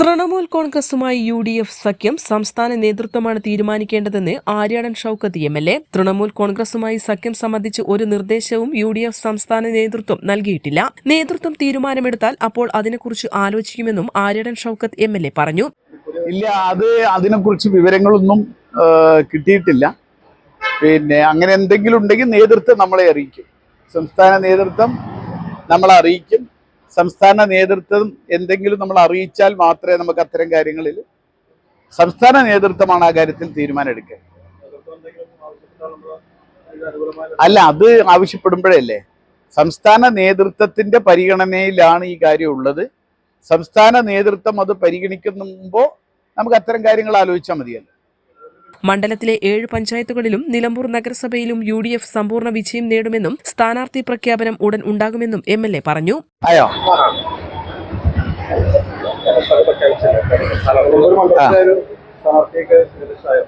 Trinamool കോൺഗ്രസുമായി U D F സഖ്യം സംസ്ഥാന നേതൃത്വമാണ് തീരുമാനിക്കേണ്ടതെന്ന് Aryadan Shoukath M L A. Trinamool കോൺഗ്രസുമായി സഖ്യം സംബന്ധിച്ച് ഒരു നിർദ്ദേശവും യു ഡി എഫ് സംസ്ഥാന നേതൃത്വം നൽകിയിട്ടില്ല. നേതൃത്വം തീരുമാനമെടുത്താൽ അപ്പോൾ അതിനെക്കുറിച്ച് ആലോചിക്കുമെന്നും Aryadan Shoukath M L A പറഞ്ഞു. ഇല്ല അത് അതിനെക്കുറിച്ച് വിവരങ്ങളൊന്നും കിട്ടിയിട്ടില്ല. പിന്നെ അങ്ങനെ എന്തെങ്കിലും ഉണ്ടെങ്കിൽ നേതൃത്വം നമ്മളെ അറിയിക്കും. സംസ്ഥാന നേതൃത്വം നമ്മളെ അറിയിക്കും. സംസ്ഥാന നേതൃത്വം എന്തെങ്കിലും നമ്മൾ അറിയിച്ചാൽ മാത്രമേ നമുക്ക് അത്തരം കാര്യങ്ങളിൽ സംസ്ഥാന നേതൃത്വമാണ് ആ കാര്യത്തിൽ തീരുമാനം എടുക്കുക. അല്ല അത് ആവശ്യപ്പെടുമ്പോഴല്ലേ സംസ്ഥാന നേതൃത്വത്തിന്റെ പരിഗണനയിലാണ് ഈ കാര്യം ഉള്ളത്. സംസ്ഥാന നേതൃത്വം അത് പരിഗണിക്കുമ്പോൾ നമുക്ക് അത്തരം കാര്യങ്ങൾ ആലോചിച്ചാൽ മതിയല്ലോ. മണ്ഡലത്തിലെ ഏഴ് പഞ്ചായത്തുകളിലും നിലമ്പൂർ നഗരസഭയിലും യു ഡി എഫ് സമ്പൂർണ വിജയം നേടുമെന്നും സ്ഥാനാർത്ഥി പ്രഖ്യാപനം ഉടൻ ഉണ്ടാകുമെന്നും എം എൽ എ പറഞ്ഞു.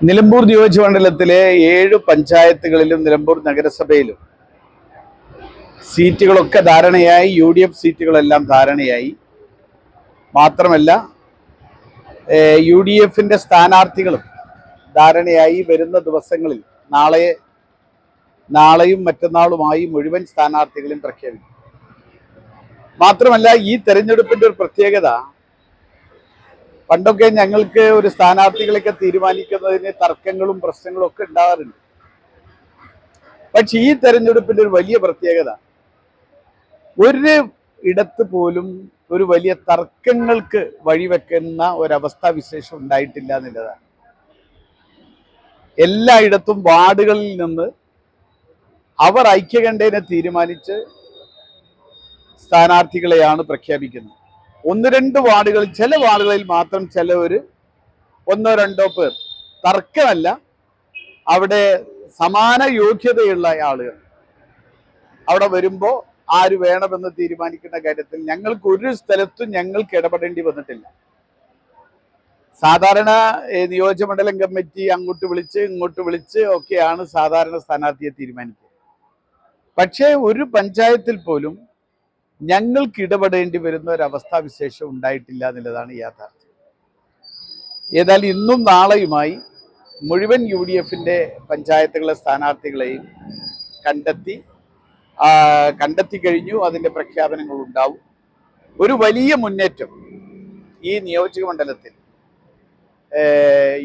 നിലമ്പൂർ നിയോജകമണ്ഡലത്തിലെ ഏഴ് പഞ്ചായത്തുകളിലും നിലമ്പൂർ നഗരസഭയിലും സീറ്റുകളൊക്കെ ധാരണയായി യു ഡി എഫ് സീറ്റുകളെല്ലാം ധാരണയായി. മാത്രമല്ല യു ഡി എഫിന്റെ സ്ഥാനാർത്ഥികളും ധാരണയായി വരുന്ന ദിവസങ്ങളിൽ നാളെ നാളെയും മറ്റന്നാളുമായി മുഴുവൻ സ്ഥാനാർത്ഥികളും പ്രഖ്യാപിക്കും. മാത്രമല്ല ഈ തെരഞ്ഞെടുപ്പിന്റെ ഒരു പ്രത്യേകത പണ്ടൊക്കെ ഞങ്ങൾക്ക് ഒരു സ്ഥാനാർത്ഥികളെയൊക്കെ തീരുമാനിക്കുന്നതിന് തർക്കങ്ങളും പ്രശ്നങ്ങളും ഒക്കെ ഉണ്ടാകാറുണ്ട്. പക്ഷെ ഈ തെരഞ്ഞെടുപ്പിന്റെ ഒരു വലിയ പ്രത്യേകത ഒരു ഇടത്ത് പോലും ഒരു വലിയ തർക്കങ്ങൾക്ക് വഴിവെക്കുന്ന ഒരവസ്ഥാ വിശേഷം ഉണ്ടായിട്ടില്ല എന്നുള്ളതാണ്. എല്ലായിടത്തും വാർഡുകളിൽ നിന്ന് അവർ ഐക്യകണ്ഠേനെ തീരുമാനിച്ച് സ്ഥാനാർത്ഥികളെയാണ് പ്രഖ്യാപിക്കുന്നത്. ഒന്ന് രണ്ട് വാർഡുകളിൽ ചില വാർഡുകളിൽ മാത്രം ചിലവർ ഒന്നോ രണ്ടോ പേർ. തർക്കമല്ല അവിടെ സമാന യോഗ്യതയുള്ള ആളുകൾ അവിടെ വരുമ്പോൾ ആര് വേണമെന്ന് തീരുമാനിക്കുന്ന കാര്യത്തിൽ ഞങ്ങൾക്ക് ഒരു സ്ഥലത്തും ഞങ്ങൾക്ക് ഇടപെടേണ്ടി വന്നിട്ടില്ല. സാധാരണ നിയോജക നിയോജകമണ്ഡലം കമ്മിറ്റി അങ്ങോട്ട് വിളിച്ച് ഇങ്ങോട്ട് വിളിച്ച് ഒക്കെയാണ് സാധാരണ സ്ഥാനാർത്ഥിയെ തീരുമാനിക്കുക. പക്ഷേ ഒരു പഞ്ചായത്തിൽ പോലും ഞങ്ങൾക്ക് ഇടപെടേണ്ടി വരുന്ന ഒരു അവസ്ഥാവിശേഷം ഉണ്ടായിട്ടില്ല എന്നുള്ളതാണ് യാഥാർത്ഥ്യം. ഏതായാലും ഇന്നും നാളെയുമായി മുഴുവൻ യു ഡി എഫിന്റെ പഞ്ചായത്തുകളെ സ്ഥാനാർത്ഥികളെയും കണ്ടെത്തി കണ്ടെത്തി കഴിഞ്ഞു അതിന്റെ പ്രഖ്യാപനങ്ങൾ ഉണ്ടാവും ഒരു വലിയ മുന്നേറ്റം ഈ നിയോജക മണ്ഡലത്തിൽ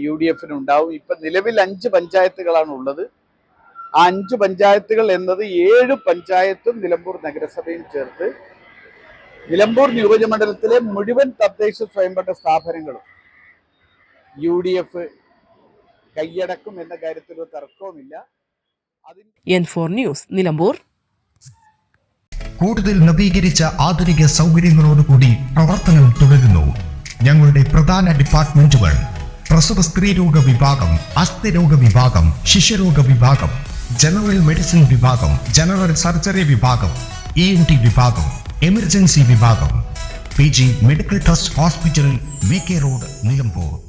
യു ഡി എഫിന് ഉണ്ടാവും. ഇപ്പൊ നിലവിൽ അഞ്ച് പഞ്ചായത്തുകളാണ് ഉള്ളത്. ആ അഞ്ച് പഞ്ചായത്തുകൾ എന്നത് ഏഴ് പഞ്ചായത്തും നിലമ്പൂർ നഗരസഭയും ചേർത്ത് നിലമ്പൂർ നിയോജകമണ്ഡലത്തിലെ മുഴുവൻ തദ്ദേശ സ്വയംഭരണ സ്ഥാപനങ്ങളും യു ഡി എഫ് കൈയടക്കും എന്ന കാര്യത്തിൽ ഒരു തർക്കവുമില്ല എൻ ഫോർ ന്യൂസ് നിലമ്പൂർ. കൂടുതൽ നവീകരിച്ച ആധുനിക സൗകര്യങ്ങളോടുകൂടി പ്രവർത്തനം തുടരുന്നു. ഞങ്ങളുടെ പ്രധാന ഡിപ്പാർട്ട്മെന്റുകൾ പ്രസവ സ്ത്രീരോഗ വിഭാഗം അസ്ഥിരോഗ വിഭാഗം ശിശുരോഗ വിഭാഗം ജനറൽ മെഡിസിൻ വിഭാഗം ജനറൽ സർജറി വിഭാഗം ഇ എൻ ടി വിഭാഗം എമർജൻസി വിഭാഗം. P G medical trust hospital V K road Nilambur.